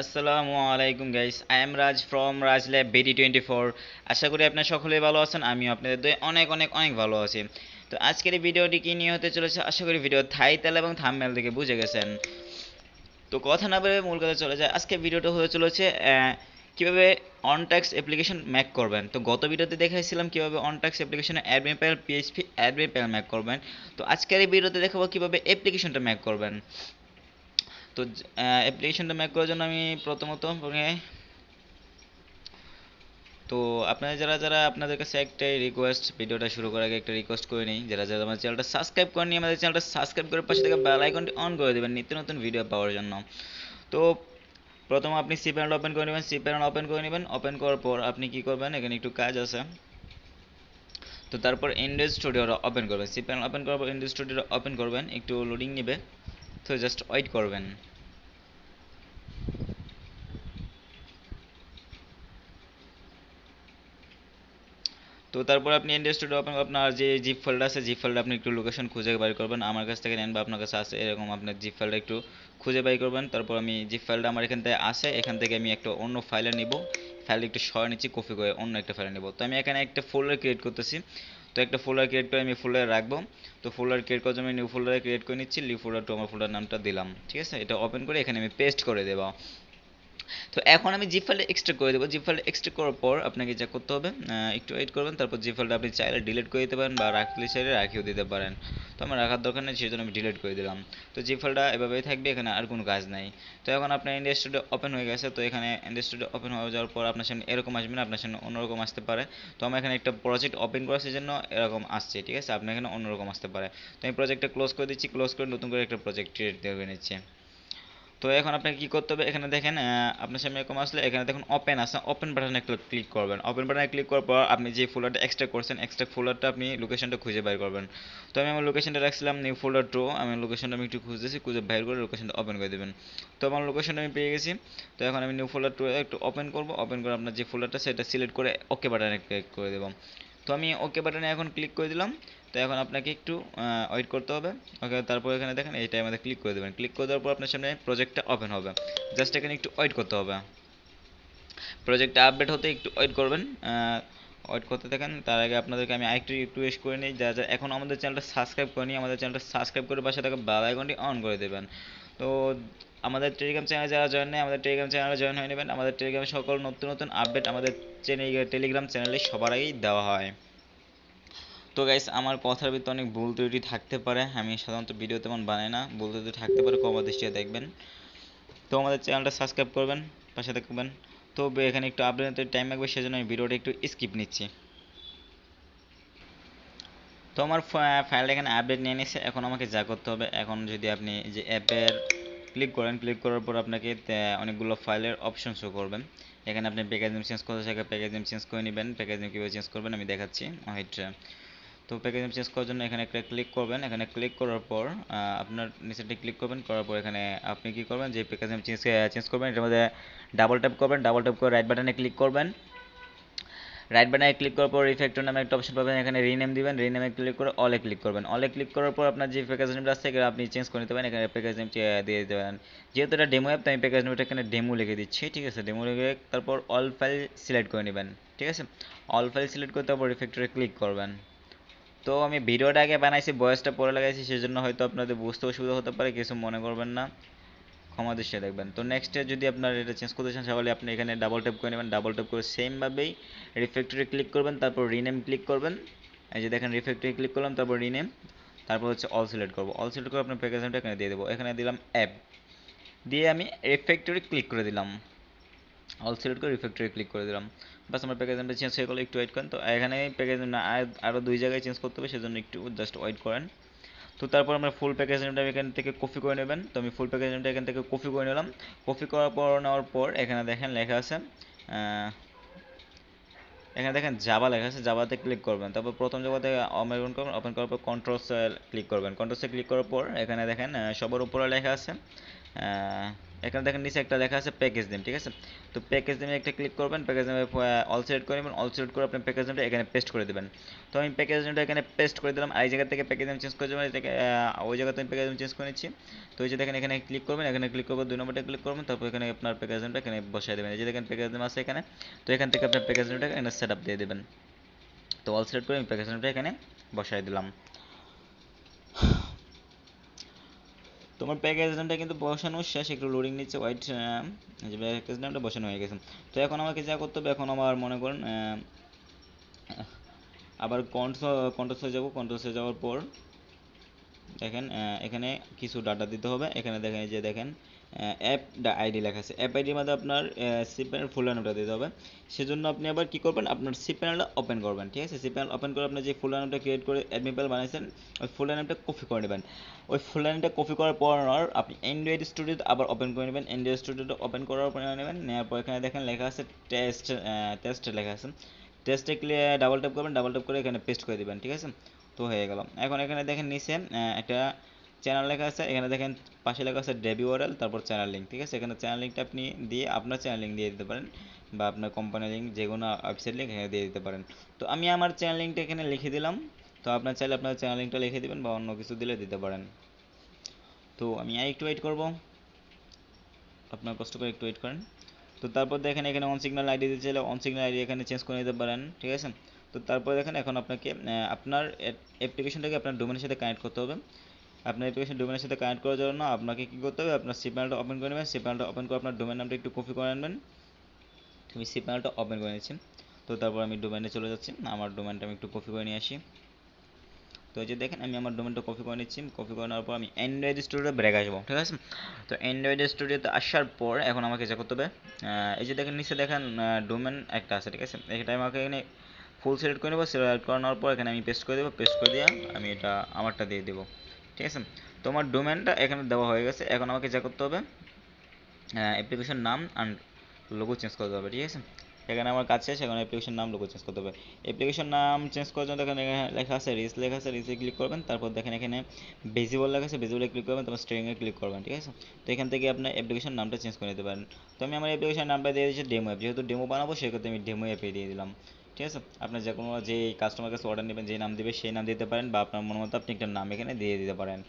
আসসালামু আলাইকুম guys I am Raj from Raj lab BD twenty four আশা করি আপনারা সকলেই ভালো আছেন আমি আপনাদের দয়ে অনেক অনেক অনেক ভালো আছি। তো আজকের এই ভিডিওটি কি নিয়ে হতে চলেছে? আশা করি ভিডিও থাইতাল এবং থাম্বনেল থেকে বুঝে গেছেন। তো কথা না বলে মূল কথা চলে যায়। আজকে ভিডিওটা হতে চলেছে কীভাবে অনট্যাক্স অ্যাপ্লিকেশন ম্যাক করবেন। তো গত ভিডিওতে দেখাইছিলাম কীভাবে অনট্যাক্স অ্যাপ্লিকেশনে admin panel PHP admin panel Mac করবেন। তো আজকের এই ভিডিওতে দেখাবো কীভাবে অ্যাপ্লিকেশনটা ম্যাক করবেন। তো অ্যাপ্লিকেশনটা ম্যাক করার জন্য আমি প্রথমত তো আপনারা যারা যারা আপনাদের কাছে একটাই রিকোয়েস্ট ভিডিওটা শুরু করার আগে একটা রিকোয়েস্ট করে নিই, যারা যারা আমার চ্যানেলটা সাবস্ক্রাইব করেনি আমাদের চ্যানেলটা সাবস্ক্রাইব করে পাশে থেকে বেল আইকনটি অন করে দেবেন, নিত্য নতুন ভিডিও পাওয়ার জন্য। তো প্রথম আপনি সি প্যানেল ওপেন করে নেবেন সি প্যানেল ওপেন করে নেবেন ওপেন করার পর আপনি কি করবেন, এখানে একটু কাজ আছে। তো তারপর ইন্ডেক্স স্টুডিওটা ওপেন করবেন সি প্যানেল ওপেন করার পর ইন্ডেক্স স্টুডিওটা ওপেন করবেন, একটু লোডিং নেবে, তো জাস্ট ওয়েট করবেন। তো তারপর আপনি ওপেন আপনার যে জিপ ফাইলটা আছে জিপ ফাইলটা আপনি একটু লোকেশন খুঁজে বের করবেন। আমার কাছ থেকে নেন বা আপনার কাছে আছে এরকম আপনার জিপ ফাইলটা একটু খুঁজে বের করবেন। তারপর আমি জিপ ফাইলটা আমার এখান থেকে আসে, এখান থেকে আমি একটা অন্য ফাইলে নিব। ফাইলটা একটু সরে নিচ্ছি কপি করে অন্য একটা ফাইলে নেব। তো আমি এখানে একটা ফোল্ডার ক্রিয়েট করতেছি। তো একটা ফোল্ডার ক্রিয়েট করে আমি ফোল্ডারে রাখব। তো ফোল্ডার ক্রিয়েট করার জন্য নিউ ফোল্ডারে ক্রিয়েট করে নিচ্ছি। নিউ ফোল্ডার টু আমার ফোল্ডার নামটা দিলাম। ঠিক আছে? এটা ওপেন করে এখানে আমি পেস্ট করে দেবো। তো এখন আমি জিপ ফাইলটা এক্সট্রা করে দেবো। জিপ ফাইলটা এক্সট্রা করার পর আপনাকে যা করতে হবে একটু ওয়েট করবেন, তারপর জিপ ফাইলটা আপনি চাইলে ডিলিট করে দিতে পারেন বা রাখলে চাইলে রাখিও দিতে পারেন। তো আমার রাখার দরকার নেই সেই জন্য আমি ডিলিট করে দিলাম। তো জিপ ফাইলটা এভাবেই থাকবে, এখানে আর কোনো কাজ নাই। তো এখন আপনার ইন্ডিয়া স্টুডিও ওপেন হয়ে গেছে, তো এখানে ইন্ডিয়া স্টুডিও ওপেন হয়ে যাওয়ার পর আপনার সামনে এরকম আসবে না, আপনার সামনে অন্যরকম আসতে পারে। তো আমার এখানে একটা প্রজেক্ট ওপেন করার জন্য এরকম আসছে, ঠিক আছে? আপনার এখানে অন্যরকম আসতে পারে। তো আমি প্রজেক্টটা ক্লোজ করে দিচ্ছি ক্লোজ করে নতুন করে একটা প্রজেক্ট ক্রিয়েট করে নিচ্ছি। তো এখন আপনাকে কি করতে হবে? এখানে দেখেন আপনার সামনে এরকম আসলে, এখানে দেখুন ওপেন আছে। ওপেন বাটনে ক্লিক করবেন। ওপেন বাটনে ক্লিক করার পর আপনি যে ফোল্ডারটা এক্সট্রা করছেন এক্সট্রা ফোল্ডারটা আপনি লোকেশনটা খুঁজে বের করবেন। তো আমি আমার লোকেশনটা রাখছিলাম নিউ ফোল্ডার টু আমি লোকেশনটা আমি একটু খুঁজতেছি, খুঁজে বের করে লোকেশনটা ওপেন করে দেবেন। তো আমার লোকেশনটা আমি পেয়ে গেছি। তো এখন আমি নিউ ফোল্ডার টু একটু ওপেন করব। ওপেন করে আপনার যে ফোল্ডারটা সেটা সিলেক্ট করে ওকে বাটনে ক্লিক করে দেবো। তো আমি ওকে বাটনে এখন ক্লিক করে দিলাম। তো এখন আপনাকে একটু ওয়েট করতে হবে। ওকে তারপর এখানে দেখেন, এই টাইমে ক্লিক করে দেবেন। ক্লিক করে দেওয়ার পর আপনার সামনে প্রজেক্টটা ওপেন হবে। জাস্ট এখানে একটু ওয়েট করতে হবে। প্রজেক্টটা আপডেট হতে একটু ওয়েট করবেন। ওয়েট করতে থাকেন। তার আগে আপনাদেরকে আমি আরেকটু রিকোয়েস্ট করে নিই। যা যা এখন আমাদের চ্যানেলটা সাবস্ক্রাইব করেনি আমাদের চ্যানেলটা সাবস্ক্রাইব করে পাশে থাকা বেল আইকনটি অন করে দেবেন। তো আমাদের টেলিগ্রাম চ্যানেলে যারা জয়েন নেই, আমাদের টেলিগ্রাম চ্যানেলে জয়েন হয়ে নেবেন। আমাদের টেলিগ্রামে সকল নতুন নতুন আপডেট আমাদের টেলিগ্রাম চ্যানেলে সবার আগেই দেওয়া হয়। তো গাইস আমার কথার ভিতরে অনেক ভুল ত্রুটি থাকতে পারে। আমি সাধারণত ভিডিও তেমন বানাই না। ভুল ত্রুটি থাকতে পারে কম দৃষ্টিতে দেখবেন। তো আমাদের চ্যানেলটা সাবস্ক্রাইব করবেন, পাশে থাকবেন। তো এখানে একটু আপডেটের টাইম লাগবে, সেজন্য আমি ভিডিওটা একটু স্কিপ নিচ্ছি। তো আমার ফাইলটা এখানে আপডেট নিয়ে নিছে। এখন আমাকে যা করতে হবে, এখন যদি আপনি যে অ্যাপের ক্লিক করেন ক্লিক করার পর আপনাকে অনেকগুলো ফাইলের অপশন শো করবেন। এখানে আপনি প্যাকেজ নেম চেঞ্জ করতে চাই প্যাকেজ নেম চেঞ্জ করে নেবেন প্যাকেজ নেম কীভাবে চেঞ্জ করবেন আমি দেখাচ্ছি ওয়েট তো প্যাকেজ নেম চেঞ্জ করার জন্য এখানে একটা ক্লিক করবেন, এখানে ক্লিক করার পর আপনার নিচেরটা ক্লিক করবেন, করার পর এখানে আপনি কি করবেন, যে প্যাকেজ নেম চেঞ্জ চেঞ্জ করবেন, এটার মধ্যে ডাবল ট্যাপ করবেন ডাবল ট্যাপ করে রাইট বাটনে ক্লিক করবেন। রাইট বাটনে ক্লিক করার পর রিফ্যাক্টর নামে একটা অপশন পাবেন। এখানে রিনেম দিবেন। রিনেমে ক্লিক করে অলে ক্লিক করবেন। অলে ক্লিক করার পর আপনার যে প্যাকেজ নেমটা আছে আপনি চেঞ্জ করে নিতে পারেন। এখানে প্যাকেজ নেম দিয়ে দেবেন যেহেতু এটা ডেমো অ্যাপ তো আমি প্যাকেজ নেমটা এখানে ডেমো লিখে দিচ্ছি। ঠিক আছে ডেমো লিখে তারপর অল ফাইল সিলেক্ট করে নেবেন। ঠিক আছে? অল ফাইল সিলেক্ট করে তারপর রিফ্যাক্টরে ক্লিক করবেন। তো আমি ভিডিওটা আগে বানাইছি, বয়সটা পরে লাগাইছি, সেজন্য হয়তো আপনাদের বুঝতে অসুবিধা হতে পারে, কিছু মনে করবেন না। ক্ষমা দৃষ্টিতে দেখবেন। তো নেক্সটে যদি আপনার এটা চেঞ্জ করতে চান, তাহলে আপনি এখানে ডাবল ট্যাপ করে নেবেন। ডাবল ট্যাপ করে সেমভাবেই রিফ্যাক্টরি ক্লিক করবেন, তারপর রিনেম ক্লিক করবেন। এই যে দেখেন রিফ্যাক্টরি ক্লিক করলাম, তারপর রিনেম তারপর হচ্ছে অল সিলেক্ট করব। অল সিলেক্ট করে আপনার প্যাকেজটা এখানে দিয়ে দেবো। এখানে দিলাম অ্যাপ দিয়ে আমি রিফ্যাক্টরি ক্লিক করে দিলাম। অল সিলেক্ট করে রিফ্যাক্টরি ক্লিক করে দিলাম। বাস আমার প্যাকেজ চেঞ্জ হয়ে গেলো। একটু ওয়েট করেন। তো এখানে প্যাকেজ আরও দুই জায়গায় চেঞ্জ করতে হবে, সেজন্য একটু জাস্ট ওয়েট করেন। তো তারপর আমরা ফুল প্যাকেজ নেমটা এখান থেকে কপি করে নেবেন। তো আমি ফুল প্যাকেজ নেমটা এখান থেকে কপি করে নিলাম। কপি করার পর, নেওয়ার পর এখানে দেখেন লেখা আছে এখানে দেখেন জাবা লেখা আছে। জাবাতে ক্লিক করবেন। তারপর প্রথম জায়গাতে ওপেন করবেন ওপেন করার পর কন্ট্রোলসে ক্লিক করবেন। কন্ট্রোলসে ক্লিক করার পর এখানে দেখেন সবার উপরে লেখা আছে এখানে দেখেন নিচে একটা লেখা আছে প্যাকেজ নেম ঠিক আছে তো প্যাকেজ নেমে একটা ক্লিক করবেন প্যাকেজ নেমে অল সিলেক্ট করে নেবেন অল সিলেক্ট করে আপনি প্যাকেজ নেমটা এখানে পেস্ট করে দেবেন তো আমি প্যাকেজ নেমটা এখানে পেস্ট করে দিলাম এই জায়গা থেকে প্যাকেজ নেম চেঞ্জ করে দেবেন ওই জায়গাতে আমি প্যাকেজ নেম চেঞ্জ করে নিচ্ছি তো এই যে দেখেন এখানে ক্লিক করবেন এখানে ক্লিক করবেন দুই নম্বরটা ক্লিক করবেন তারপর এখানে আপনার প্যাকেজ নেমটা এখানে বসাই দেবেন এই যে দেখেন প্যাকেজ নেম আছে এখানে তো এখান থেকে আপনার প্যাকেজ নেমটা এখানে সেট আপ দিয়ে দেবেন তো অল সিলেক্ট করে আমি প্যাকেজ নেমটা এখানে বসাই দিলাম তোমার প্যাকেজ নামটা কিন্তু বসানো শেষ, একটু লোডিং নিচ্ছে হোয়াইট যে প্যাকেজ নামটা বসানো হয়ে গেছে। তো এখন আমাকে যা করতে হবে, এখন আমার মনে করেন আবার কন্ট্রোল কন্ট্রোসে যাব কন্ট্রোসে যাওয়ার পর দেখেন এখানে কিছু ডাটা দিতে হবে। এখানে দেখেন যে দেখেন অ্যাপ আইডি লেখা আছে। অ্যাপ আইডির মধ্যে আপনার সি প্যানেল ফুল নামটা দিতে হবে। সেজন্য আপনি আবার কি করবেন, আপনার সি প্যানেলটা ওপেন করবেন, ঠিক আছে? সি প্যানেল ওপেন করে আপনি যে ফুল নামটা ক্রিয়েট করে অ্যাডমিন প্যানেল বানাইছেন ওই ফুল নামটা কপি করে নেবেন। ওই ফুল নামটা কপি করার পর আপনি অ্যান্ড্রয়েড স্টুডিও আবার ওপেন করে নেবেন। অ্যান্ড্রয়েড স্টুডিওটা ওপেন করার পর নেবেন, নেওয়ার পর এখানে দেখেন লেখা আছে টেস্ট টেস্ট লেখা আছে। টেস্টে ডাবল ট্যাপ করবেন ডাবল ট্যাপ করে এখানে পেস্ট করে দিবেন, ঠিক আছে? তো হয়ে গেল। এখন এখানে দেখেন নিচে একটা চ্যানেল লেখা আছে, এখানে দেখেন পাশে লেখা আছে ডেবি ওয়ারেল তারপর চ্যানেল লিঙ্ক ঠিক আছে? এখানে চ্যানেল লিঙ্কটা আপনি দিয়ে আপনার চ্যানেল লিঙ্ক দিয়ে দিতে পারেন বা আপনার কোম্পানি লিঙ্ক যে কোনো ওয়েবসাইট লিঙ্ক এখানে দিয়ে দিতে পারেন। তো আমি আমার চ্যানেল লিঙ্কটা এখানে লিখে দিলাম। তো আপনার চাইলে আপনার চ্যানেল লিঙ্কটা লিখে দেবেন বা অন্য কিছু দিলে দিতে পারেন। তো আমি একটু ওয়েট করব। আপনার কষ্ট করে একটু ওয়েট করেন। তো তারপর দেখেন এখানে অন সিগন্যাল আইডি দিতে চাইলে অন আইডি এখানে চেঞ্জ করে নিতে পারেন, ঠিক আছে? তো তারপর দেখেন এখন আপনাকে আপনার অ্যাপ্লিকেশনটাকে আপনার ডোমেনের সাথে কানেক্ট করতে হবে। আপনার অ্যাপ্লিকেশন ডোমেনের সাথে কানেক্ট করার জন্য আপনাকে কী করতে হবে? আপনার সি প্যানেলটা ওপেন করে নেবেন। সি প্যানেলটা ওপেন করে আপনার ডোমেন নামটা একটু কপি করে আনবেন আমি সি প্যানেলটা ওপেন করে নিচ্ছি তো তারপর আমি ডোমেনে চলে যাচ্ছি। আমার ডোমেনটা আমি একটু কপি করে নিয়ে আসি। তো এই যে দেখেন, আমি আমার ডোমেনটা কপি করে নিচ্ছি। কপি করে নেওয়ার পর আমি অ্যান্ড্রয়েড স্টুডিও ব্রেক আসব, ঠিক আছে? তো অ্যান্ড্রয়েড স্টুডিওতে আসার পর এখন আমাকে যা করতে হবে এই যে দেখেন, নিচে দেখেন ডোমেন একটা আছে, ঠিক আছে? এটা আমাকে এখানে ফুল সিলেক্ট করে নেব। সিলেক্ট করে নেওয়ার পর এখানে আমি পেস্ট করে দেবো। পেস্ট করে দিয়ে আমি এটা আমারটা দিয়ে দেবো। ঠিক আছে? তোমার ডোমেনটা এখানে দেওয়া হয়ে গেছে। এখন আমাকে যা করতে হবে অ্যাপ্লিকেশন নাম অ্যান্ড লোগো চেঞ্জ করতে হবে, ঠিক আছে? এখানে আমার কাজ শেষ, এখন অ্যাপ্লিকেশন নাম লোগো চেঞ্জ করতে হবে। অ্যাপ্লিকেশন নাম চেঞ্জ করার জন্য এখানে লেখা আছে রিস লেখা আছে রিসে ক্লিক করবেন, তারপর দেখেন এখানে ভিজিবল লেখা আছে ভিজিবলে ক্লিক করবেন, তারপর স্ট্রিংয়ে ক্লিক করবেন, ঠিক আছে? তো এখান থেকে আপনার অ্যাপ্লিকেশন নামটা চেঞ্জ করে নিতে পারেন। তো আমি আমার অ্যাপ্লিকেশন নামটা দিয়ে দিচ্ছি ডেমো অ্যাপ যেহেতু ডেমো বানাবো, সেক্ষেত্রে আমি ডেমো অ্যাপে দিয়ে দিলাম। ঠিক আছে? আপনি যে কোনো যে কাস্টমার কাছে অর্ডার নেবেন যে নাম দেবে, সেই নাম দিতে পারেন বা আপনার মন মতো আপনি একটা নাম এখানে দিয়ে দিতে পারেন।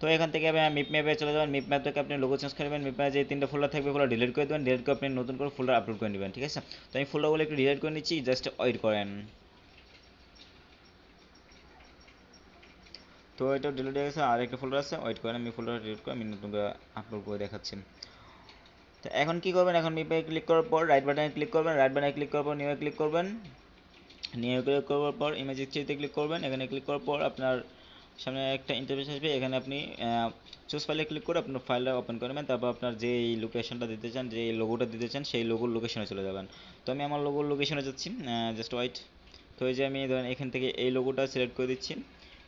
তো এখান থেকে মিপ ম্যাপে চলে যাবেন। মিপ ম্যাপ থেকে আপনি লোগো চেঞ্জ করবেন মিপ ম্যাপে যে তিনটা ফোল্ডার থাকবে ফোল্ডার ডিলিট করে দেবেন। ডিলিট করে আপনি নতুন করে ফোল্ডার আপলোড করে নেবেন, ঠিক আছে? তো আমি ফোল্ডারগুলো একটু ডিলিট করে নিচ্ছি জাস্ট ওয়েট করেন। তো এটা ডিলিট হয়ে গেছে আর একটা ফোল্ডার আছে ওয়েট করেন। আমি ফোল্ডার ডিলিট করে, আমি নতুন করে আপলোড করে দেখাচ্ছি। তো এখন কি করবেন? এখন মিপে ক্লিক করার পর রাইট বাটনে ক্লিক করবেন রাইট বাটনে ক্লিক করার পর নিউ ক্লিক করবেন। নিউ ক্লিক করার পর ইমেজ থ্রিতে ক্লিক করবেন। এখানে ক্লিক করার পর আপনার সামনে একটা ইন্টারফেস আসবে। এখানে আপনি চুজ ফাইলে ক্লিক করে আপনার ফাইলটা ওপেন করবেন তারপর আপনার যে লোকেশনটা দিতে চান যে লোগোটা দিতে চান, সেই লোগোর লোকেশনে চলে যাবেন। তো আমি আমার লোগোর লোকেশনে যাচ্ছি জাস্ট ওয়াইট তো এই যে আমি ধরেন এখান থেকে এই লোগোটা সিলেক্ট করে দিচ্ছি।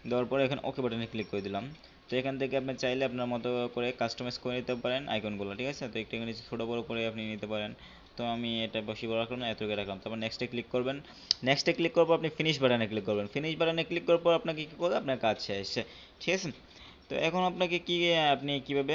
দেওয়ার পরে এখানে ওকে বাটনে ক্লিক করে দিলাম। তো এখান থেকে আপনি চাইলে আপনার মতো করে কাস্টমাইজ করে নিতে পারেন আইকনগুলো ঠিক আছে? তো একটু এখানে ছোটো বড়ো করে আপনি নিতে পারেন। তো আমি এটা বেশি বড় রাখলাম না এতটুকু রাখলাম। তারপর নেক্সটে ক্লিক করবেন। নেক্সটে ক্লিক করার পর আপনি ফিনিশ বাটনে ক্লিক করবেন। ফিনিশ বাটনে ক্লিক করার পর আপনাকে কী করবে আপনার কাজ শেষ। ঠিক আছে? তো এখন আপনাকে কী, আপনি কীভাবে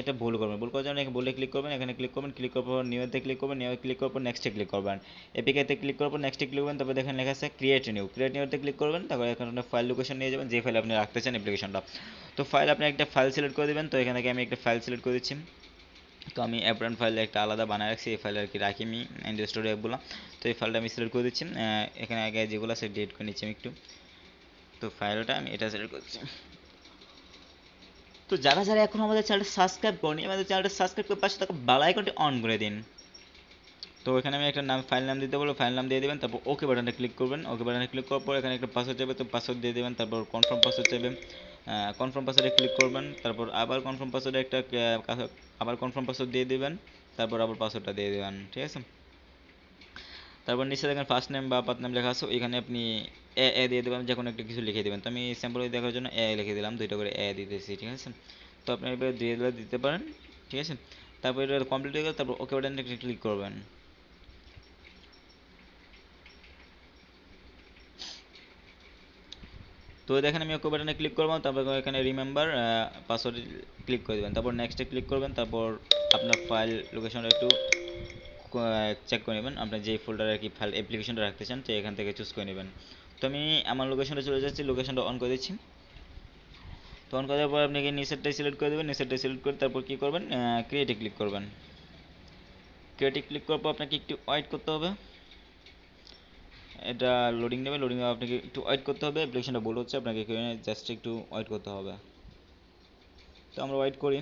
এটা ভুল করবেন। ভুল করার জন্য এখানে বলে ক্লিক করবেন, এখানে ক্লিক করবেন ক্লিক করার পর নিউতে ক্লিক করবেন নিউ ক্লিক করার পর নেক্সটে ক্লিক করবেন। এপিকেতে ক্লিক করার পর নেক্সটে ক্লিক করবেন, তারপর দেখেন লেখা আছে ক্রিয়েট নিউ ক্রিয়েট নিউতে ক্লিক করবেন, তারপর এখানে ফাইল লোকেশন নিয়ে যাবেন, যে ফাইল আপনি রাখতে চান অ্যাপ্লিকেশনটা তো ফাইল আপনি একটা ফাইল সিলেক্ট করে দেবেন, তো এখান থেকে আমি একটা ফাইল সিলেক্ট করে দিচ্ছি। তো আমি অ্যাপ্রান ফাইল একটা আলাদা বানায় রাখছি, এই ফাইল আর কি রাখি আমি ইন্ডাস্ট্রি অ্যাপগুলো তো এই ফাইলটা আমি সিলেক্ট করে দিচ্ছি। এখানে আগে যেগুলো আছে ডিলিট করে নিচ্ছি আমি একটু। তো ফাইলটা আমি এটা সিলেক্ট করছি তো যারা যারা এখন আমাদের চ্যানেলটা সাবস্ক্রাইব করেনি, আমাদের চ্যানেলটা সাবস্ক্রাইব করে পাশে থাকা বেল আইকনটি অন করে দিন। তো এখানে আমি একটা নাম ফাইল নাম দিতে বলব ফাইল নাম দিয়ে দেবেন, তারপর ওকে বাটনে ক্লিক করবেন। ওকে বাটনে ক্লিক করার পর এখানে একটা পাসওয়ার্ড যাবে তো পাসওয়ার্ড দিয়ে দেবেন, তারপর কনফার্ম পাসওয়ার্ড চাইবে। কনফার্ম পাসওয়ার্ডে ক্লিক করবেন, তারপর আবার কনফার্ম পাসওয়ার্ডে একটা আবার কনফার্ম পাসওয়ার্ড দিয়ে দেবেন, তারপর আবার পাসওয়ার্ডটা দিয়ে দেবেন, ঠিক আছে? তারপর নিচে দেখেন ফার্স্ট নেম বা পাত নেম লেখা আছে, ওইখানে আপনি এ দিয়ে দেবেন যে কোনো একটা কিছু লিখে দেবেন। তো আমি স্যাম্পল দেখার জন্য এ লিখে দিলাম, দুইটা করে এ দিতেছি, ঠিক আছে? তো আপনি এবার দিয়ে দিলে দিতে পারেন, ঠিক আছে? তারপর এটা কমপ্লিট হয়ে গেলে তারপর ওকে বাটনে ক্লিক করবেন। তো দেখেন আমি ওকে বাটনে ক্লিক করব তারপর এখানে রিমেম্বার পাসওয়ার্ড ক্লিক করে দেবেন। তারপর নেক্সটে ক্লিক করবেন, তারপর আপনার ফাইল লোকেশনটা একটু চেক করে নেবেন। আপনি যেই ফোল্ডারে কি ফাইল অ্যাপ্লিকেশনটা রাখতে চান, তো এখান থেকে চুজ করে নেবেন। তো আমি আমার লোকেশনটা চলে যাচ্ছি লোকেশনটা অন করে দিচ্ছি। তো অন করার পর আপনি নিচেরটাই সিলেক্ট করে দেবেন? নিচেরটাই সিলেক্ট করে তারপর কী করবেন? ক্রিয়েটে ক্লিক করবেন। ক্রিয়েটে ক্লিক করার পর আপনাকে একটু ওয়েট করতে হবে। এটা লোডিং নেবে লোডিং আপনাকে একটু ওয়েট করতে হবে। অ্যাপ্লিকেশনটা বলে হচ্ছে, আপনাকে জাস্ট একটু ওয়েট করতে হবে। তো আমরা ওয়েট করি।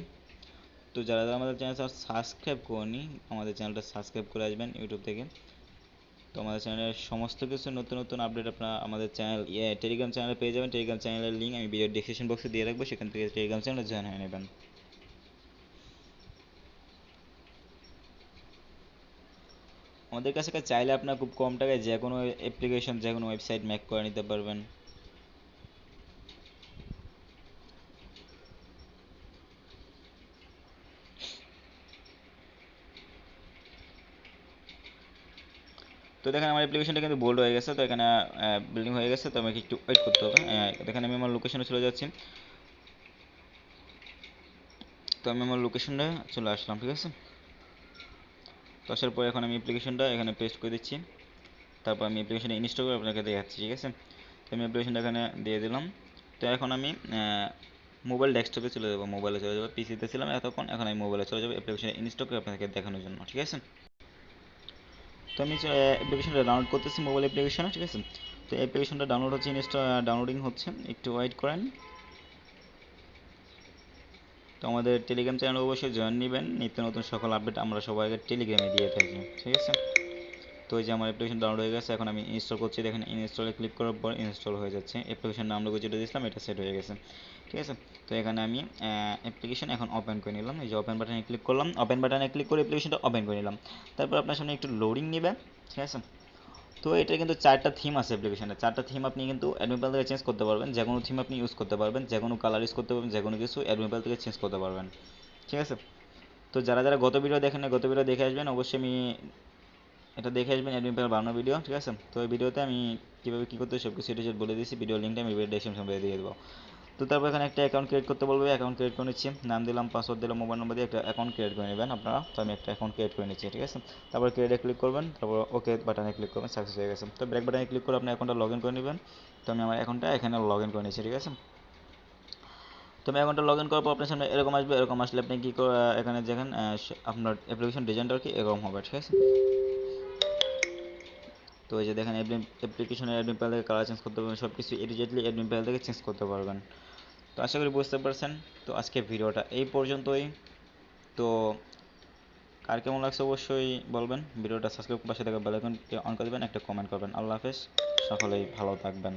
তো যারা যারা আমাদের চ্যানেল সাবস্ক্রাইব করেনি আমাদের চ্যানেলটা সাবস্ক্রাইব করে আসবেন ইউটিউব থেকে। তো আমাদের চ্যানেলের সমস্ত কিছু নতুন নতুন আপডেট আপনারা আমাদের চ্যানেল ইয়ে টেলিগ্রাম চ্যানেলে পেয়ে যাবেন। টেলিগ্রাম চ্যানেলের লিঙ্ক আমি ভিডিও ডিসক্রিপশন বক্সে দিয়ে রাখব, সেখান থেকে টেলিগ্রাম চ্যানেলে জয়েন হয়ে নেবেন। আমাদের কাছে চাইলে আপনার খুব কম টাকায় যে কোনো অ্যাপ্লিকেশন যে কোনো ওয়েবসাইট ম্যাক করে নিতে পারবেন। দেখেন আমার অ্যাপ্লিকেশনটা কিন্তু বোল্ড হয়ে গেছে, তো এখানে বিল্ডিং হয়ে গেছে, তো আমাকে একটু ওয়েট করতে হবে। দেখেন আমি আমার লোকেশনে চলে যাচ্ছি। তো আমি আমার লোকেশনটা চলে আসলাম, ঠিক আছে? তো আসার পর এখন আমি অ্যাপ্লিকেশনটা এখানে পেস্ট করে দিচ্ছি। তারপর আমি অ্যাপ্লিকেশনটা ইনস্টল করে আপনাকে দেখাচ্ছি, ঠিক আছে? তো আমি অ্যাপ্লিকেশনটা এখানে দিয়ে দিলাম। তো এখন আমি মোবাইল ডেস্কটপে চলে যাব মোবাইলে চলে যাব পিসিতে ছিলাম এতক্ষণ, এখন আমি মোবাইলে চলে যাব অ্যাপ্লিকেশনটা ইনস্টল করে আপনাকে দেখানোর জন্য, ঠিক আছে? তো আমি অ্যাপ্লিকেশনটা ডাউনলোড করতেছি মোবাইল অ্যাপ্লিকেশনে ঠিক আছে? তো অ্যাপ্লিকেশনটা ডাউনলোড হচ্ছে ইনস্টল ডাউনলোডিং হচ্ছে। একটু ওয়েট করেন। তো আমাদের টেলিগ্রাম চ্যানেল অবশ্যই জয়েন নেবেন। নিত্য নতুন সকল আপডেট আমরা সবাইকে টেলিগ্রামে দিয়ে থাকি, ঠিক আছে? তো এই যে আমার অ্যাপ্লিকেশন ডাউনলোড হয়ে গেছে, এখন আমি ইনস্টল করছি। দেখেন ইনস্টলে ক্লিক করার পর ইনস্টল হয়ে যাচ্ছে। অ্যাপ্লিকেশন নাম লোক যেটা দিয়েছিলাম, এটা সেট হয়ে গেছে। ঠিক আছে? তো এখানে আমি অ্যাপ্লিকেশন এখন ওপেন করে নিলাম। এই যে ওপেন বাটনে ক্লিক করলাম। ওপেন বাটনে ক্লিক করে অ্যাপ্লিকেশনটা ওপেন করে নিলাম। তারপর আপনার সামনে একটু লোডিং নেবে। ঠিক আছে? তো এটা কিন্তু চারটা থিম আছে অ্যাপ্লিকেশনে চারটা থিম আপনি কিন্তু অ্যাডমিপাল থেকে চেঞ্জ করতে পারবেন। যে কোনো থিম আপনি ইউজ করতে পারবেন। যে কোনো কালার ইউজ করতে পারবেন। যে কোনো কিছু অ্যাডমিপাল থেকে চেঞ্জ করতে পারবেন। ঠিক আছে? তো যারা যারা গত ভিডিও দেখেন গত ভিডিও দেখে আসবেন। অবশ্যই আমি এটা দেখে আসবেন অ্যাডমিপাল বানানো ভিডিও ঠিক আছে? তো এই ভিডিওতে আমি কীভাবে কী করতে সব কিছু বলে দিয়েছি ভিডিও লিঙ্কটা আমি ডেসক্রিপশন দিয়ে দেবো। তো তারপর এখানে একটা অ্যাকাউন্ট ক্রিয়েট করতে বলবে অ্যাকাউন্ট ক্রিয়েট করে নিচ্ছি। নাম দিলাম পাসওয়ার্ড দিলাম মোবাইল নম্বর দিয়ে একটা অ্যাকাউন্ট ক্রিয়েট করে নেবেন আপনারা। তো আমি একটা অ্যাকাউন্ট ক্রিয়েট করে নিচ্ছি, ঠিক আছে? তারপর ক্রিয়েটে ক্লিক করবেন, তারপর ওকে বাটনে ক্লিক করবেন সাকসেস হয়ে গেছে। তো ব্রেক বাটনে ক্লিক করে আপনি অ্যাকাউন্টটা লগ ইন করে নেবেন। তো আমি আমার অ্যাকাউন্টটা এখানে লগ ইন করে নিচ্ছি, ঠিক আছে? তো আমি অ্যাকাউন্টটা লগ ইন করার পর আপনার সামনে এরকম আসবে, এরকম আসলে আপনি কী করে এখানে দেখেন আপনার অ্যাপ্লিকেশন ডিজাইনটা আর কি এরকম হবে, ঠিক আছে? তো এই যে দেখেন অ্যাপ্লিকেশনের অ্যাডমিন প্যানেল থেকে কালার চেঞ্জ করতে পারবেন সব কিছু এডিজেটলি অ্যাডমিন প্যানেল থেকে চেঞ্জ করতে পারবেন। তো আশা করি বুঝতে পারছেন। তো আজকে ভিডিওটা এই পর্যন্তই। তো কার কেমন লাগছে অবশ্যই বলবেন। ভিডিওটা সাবস্ক্রাইব পাশে থাকা বেলাইকনটি অন করে দেবেন, একটা কমেন্ট করবেন। আল্লাহ হাফেজ। সকলেই ভালো থাকবেন।